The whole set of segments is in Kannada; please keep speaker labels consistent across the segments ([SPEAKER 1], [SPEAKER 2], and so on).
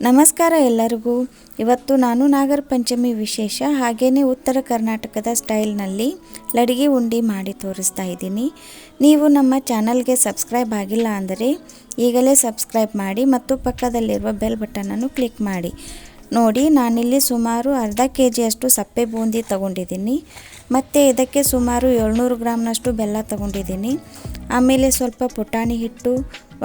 [SPEAKER 1] ನಮಸ್ಕಾರ ಎಲ್ಲರಿಗೂ. ಇವತ್ತು ನಾನು ನಾಗರ ಪಂಚಮಿ ವಿಶೇಷ ಹಾಗೆಯೇ ಉತ್ತರ ಕರ್ನಾಟಕದ ಸ್ಟೈಲ್ನಲ್ಲಿ ಲಡಿಗೆ ಉಂಡಿ ಮಾಡಿ ತೋರಿಸ್ತಾ ಇದ್ದೀನಿ. ನೀವು ನಮ್ಮ ಚಾನಲ್ಗೆ ಸಬ್ಸ್ಕ್ರೈಬ್ ಆಗಿಲ್ಲ ಅಂದರೆ ಈಗಲೇ ಸಬ್ಸ್ಕ್ರೈಬ್ ಮಾಡಿ ಮತ್ತು ಪಕ್ಕದಲ್ಲಿರುವ ಬೆಲ್ ಬಟನನ್ನು ಕ್ಲಿಕ್ ಮಾಡಿ. ನೋಡಿ, ನಾನಿಲ್ಲಿ ಸುಮಾರು ಅರ್ಧ ಕೆ ಜಿಯಷ್ಟು ಸಪ್ಪೆ ಬೂಂದಿ ತಗೊಂಡಿದ್ದೀನಿ. ಮತ್ತು ಇದಕ್ಕೆ ಸುಮಾರು ಏಳ್ನೂರು ಗ್ರಾಮ್ನಷ್ಟು ಬೆಲ್ಲ ತಗೊಂಡಿದ್ದೀನಿ. ಆಮೇಲೆ ಸ್ವಲ್ಪ ಪುಟಾಣಿ ಹಿಟ್ಟು,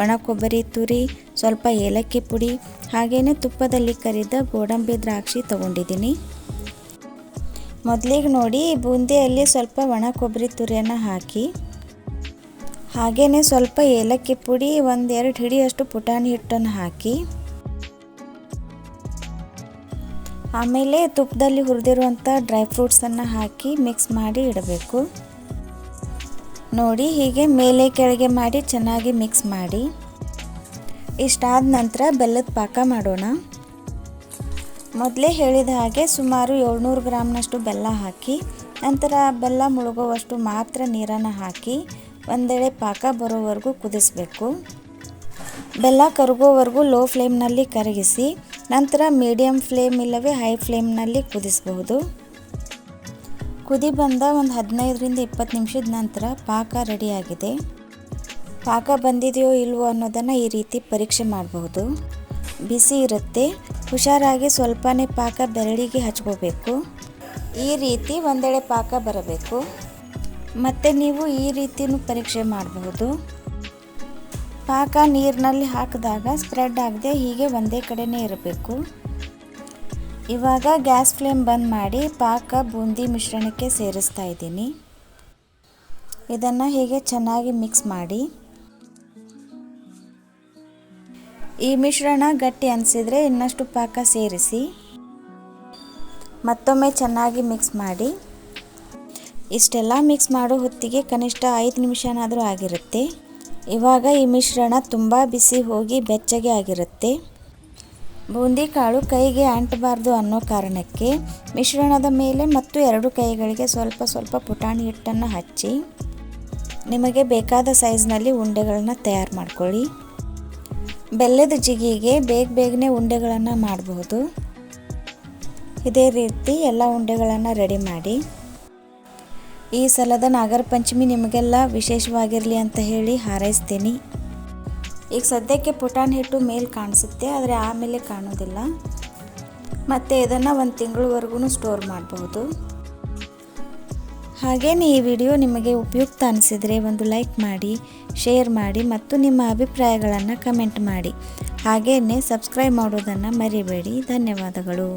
[SPEAKER 1] ಒಣ ಕೊಬ್ಬರಿ ತುರಿ ಸ್ವಲ್ಪ ಏಲಕ್ಕಿ ಪುಡಿ ಹಾಗೆಯೇ ತುಪ್ಪದಲ್ಲಿ ಕರಿದ ಗೋಡಂಬಿ ದ್ರಾಕ್ಷಿ ತಗೊಂಡಿದ್ದೀನಿ. ಮೊದಲಿಗೆ ನೋಡಿ ಬೂಂದಿಯಲ್ಲಿ ಸ್ವಲ್ಪ ಒಣ ಕೊಬ್ಬರಿ ತುರಿಯನ್ನು ಹಾಕಿ ಹಾಗೆಯೇ ಸ್ವಲ್ಪ ಏಲಕ್ಕಿ ಪುಡಿ, ಒಂದೆರಡು ಹಿಡಿಯಷ್ಟು ಪುಟಾಣಿ ಹಿಟ್ಟನ್ನು ಹಾಕಿ, ಆಮೇಲೆ ತುಪ್ಪದಲ್ಲಿ ಹುರಿದಿರುವಂಥ ಡ್ರೈ ಫ್ರೂಟ್ಸನ್ನು ಹಾಕಿ ಮಿಕ್ಸ್ ಮಾಡಿ ಇಡಬೇಕು. ನೋಡಿ ಹೀಗೆ ಮೇಲೆ ಕೆಳಗೆ ಮಾಡಿ ಚೆನ್ನಾಗಿ ಮಿಕ್ಸ್ ಮಾಡಿ. ಇಷ್ಟಾದ ನಂತರ ಬೆಲ್ಲದ ಪಾಕ ಮಾಡೋಣ. ಮೊದಲೇ ಹೇಳಿದ ಹಾಗೆ ಸುಮಾರು ಏಳ್ನೂರು ಗ್ರಾಮ್ನಷ್ಟು ಬೆಲ್ಲ ಹಾಕಿ, ನಂತರ ಬೆಲ್ಲ ಮುಳುಗುವಷ್ಟು ಮಾತ್ರ ನೀರನ್ನು ಹಾಕಿ ಒಂದೆಡೆ ಪಾಕ ಬರೋವರೆಗೂ ಕುದಿಸಬೇಕು. ಬೆಲ್ಲ ಕರಗೋವರೆಗೂ ಲೋ ಫ್ಲೇಮ್ನಲ್ಲಿ ಕರಗಿಸಿ, ನಂತರ ಮೀಡಿಯಮ್ ಫ್ಲೇಮ್ ಇಲ್ಲವೇ ಹೈ ಫ್ಲೇಮ್ನಲ್ಲಿ ಕುದಿಸಬಹುದು. ಕುದಿ ಬಂದ ಒಂದು ಹದಿನೈದರಿಂದ ಇಪ್ಪತ್ತು ನಿಮಿಷದ ನಂತರ ಪಾಕ ರೆಡಿಯಾಗಿದೆ. ಪಾಕ ಬಂದಿದೆಯೋ ಇಲ್ವೋ ಅನ್ನೋದನ್ನು ಈ ರೀತಿ ಪರೀಕ್ಷೆ ಮಾಡಬಹುದು. ಬಿಸಿ ಇರುತ್ತೆ, ಹುಷಾರಾಗಿ ಸ್ವಲ್ಪನೇ ಪಾಕ ಬೆರಳಿಗೆ ಹಚ್ಕೋಬೇಕು. ಈ ರೀತಿ ಒಂದೆಡೆ ಪಾಕ ಬರಬೇಕು. ಮತ್ತು ನೀವು ಈ ರೀತಿಯೂ ಪರೀಕ್ಷೆ ಮಾಡಬಹುದು. ಪಾಕ ನೀರಿನಲ್ಲಿ ಹಾಕಿದಾಗ ಸ್ಪ್ರೆಡ್ ಆಗದೆ ಹೀಗೆ ಒಂದೇ ಕಡೆನೇ ಇರಬೇಕು. ಇವಾಗ ಗ್ಯಾಸ್ ಫ್ಲೇಮ್ ಬಂದ್ ಮಾಡಿ ಪಾಕ ಬೂಂದಿ ಮಿಶ್ರಣಕ್ಕೆ ಸೇರಿಸ್ತಾ ಇದ್ದೀನಿ. ಇದನ್ನು ಹೀಗೆ ಚೆನ್ನಾಗಿ ಮಿಕ್ಸ್ ಮಾಡಿ. ಈ ಮಿಶ್ರಣ ಗಟ್ಟಿ ಅನಿಸಿದರೆ ಇನ್ನಷ್ಟು ಪಾಕ ಸೇರಿಸಿ ಮತ್ತೊಮ್ಮೆ ಚೆನ್ನಾಗಿ ಮಿಕ್ಸ್ ಮಾಡಿ. ಇಷ್ಟೆಲ್ಲ ಮಿಕ್ಸ್ ಮಾಡೋ ಹೊತ್ತಿಗೆ ಕನಿಷ್ಠ ಐದು ನಿಮಿಷನಾದರೂ ಆಗಿರುತ್ತೆ. ಇವಾಗ ಈ ಮಿಶ್ರಣ ತುಂಬ ಬಿಸಿ ಹೋಗಿ ಬೆಚ್ಚಗೆ ಆಗಿರುತ್ತೆ. ಬೂಂದಿ ಕಾಳು ಕೈಗೆ ಅಂಟಬಾರ್ದು ಅನ್ನೋ ಕಾರಣಕ್ಕೆ ಮಿಶ್ರಣದ ಮೇಲೆ ಮತ್ತು ಎರಡು ಕೈಗಳಿಗೆ ಸ್ವಲ್ಪ ಸ್ವಲ್ಪ ಪುಟಾಣಿ ಹಿಟ್ಟನ್ನು ಹಚ್ಚಿ, ನಿಮಗೆ ಬೇಕಾದ ಸೈಜ್ನಲ್ಲಿ ಉಂಡೆಗಳನ್ನ ತಯಾರು ಮಾಡ್ಕೊಳ್ಳಿ. ಬೆಲ್ಲದ ಜಿಗಿಗೆ ಬೇಗ ಬೇಗನೆ ಉಂಡೆಗಳನ್ನು ಮಾಡಬಹುದು. ಇದೇ ರೀತಿ ಎಲ್ಲ ಉಂಡೆಗಳನ್ನು ರೆಡಿ ಮಾಡಿ. ಈ ಸಲದ ನಾಗರ ಪಂಚಮಿ ನಿಮಗೆಲ್ಲ ವಿಶೇಷವಾಗಿರಲಿ ಅಂತ ಹೇಳಿ ಹಾರೈಸ್ತೀನಿ. ಈಗ ಸದ್ಯಕ್ಕೆ ಪುಟಾಣಿ ಹಿಟ್ಟು ಮೇಲೆ ಕಾಣಿಸುತ್ತೆ, ಆದರೆ ಆಮೇಲೆ ಕಾಣೋದಿಲ್ಲ. ಮತ್ತು ಇದನ್ನು ಒಂದು ತಿಂಗಳವರೆಗೂ ಸ್ಟೋರ್ ಮಾಡಬಹುದು. ಹಾಗೇನೆ ಈ ವಿಡಿಯೋ ನಿಮಗೆ ಉಪಯುಕ್ತ ಅನಿಸಿದರೆ ಒಂದು ಲೈಕ್ ಮಾಡಿ, ಶೇರ್ ಮಾಡಿ ಮತ್ತು ನಿಮ್ಮ ಅಭಿಪ್ರಾಯಗಳನ್ನು ಕಮೆಂಟ್ ಮಾಡಿ. ಹಾಗೆಯೇ ಸಬ್ಸ್ಕ್ರೈಬ್ ಮಾಡೋದನ್ನು ಮರಿಬೇಡಿ. ಧನ್ಯವಾದಗಳು.